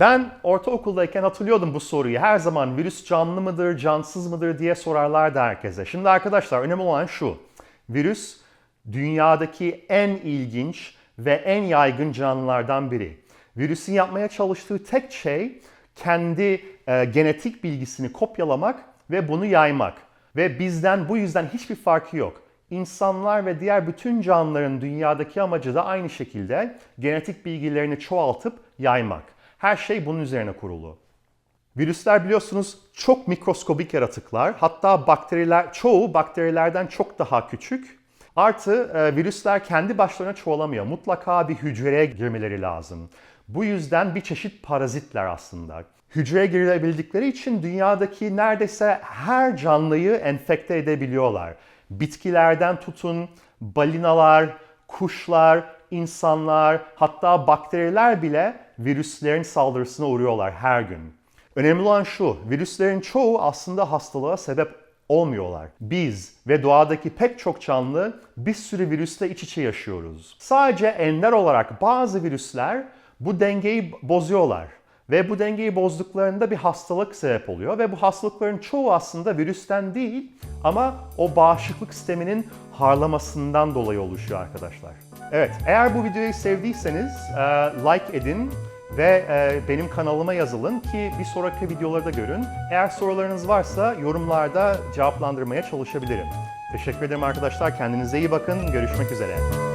Ben ortaokuldayken hatırlıyordum bu soruyu. Her zaman virüs canlı mıdır, cansız mıdır diye sorarlardı herkese. Şimdi arkadaşlar önemli olan şu. Virüs dünyadaki en ilginç ve en yaygın canlılardan biri. Virüsün yapmaya çalıştığı tek şey kendi e, genetik bilgisini kopyalamak ve bunu yaymak. Ve bizden bu yüzden hiçbir farkı yok. İnsanlar ve diğer bütün canlıların dünyadaki amacı da aynı şekilde genetik bilgilerini çoğaltıp yaymak. Her şey bunun üzerine kurulu. Virüsler biliyorsunuz çok mikroskobik yaratıklar. Hatta bakteriler, çoğu bakterilerden çok daha küçük. Artı e, virüsler kendi başlarına çoğalamıyor. Mutlaka bir hücreye girmeleri lazım. Bu yüzden bir çeşit parazitler aslında. Hücreye girebildikleri için dünyadaki neredeyse her canlıyı enfekte edebiliyorlar. Bitkilerden tutun, balinalar, kuşlar, insanlar, hatta bakteriler bile virüslerin saldırısına uğruyorlar her gün. Önemli olan şu, virüslerin çoğu aslında hastalığa sebep olmuyorlar. Biz ve doğadaki pek çok canlı bir sürü virüsle iç içe yaşıyoruz. Sadece ender olarak bazı virüsler bu dengeyi bozuyorlar. Ve bu dengeyi bozduklarında bir hastalık sebep oluyor ve bu hastalıkların çoğu aslında virüsten değil ama o bağışıklık sisteminin harlamasından dolayı oluşuyor arkadaşlar. Evet, eğer bu videoyu sevdiyseniz e, like edin ve e, benim kanalıma yazılın ki bir sonraki videoları da görün. Eğer sorularınız varsa yorumlarda cevaplandırmaya çalışabilirim. Teşekkür ederim arkadaşlar. Kendinize iyi bakın. Görüşmek üzere.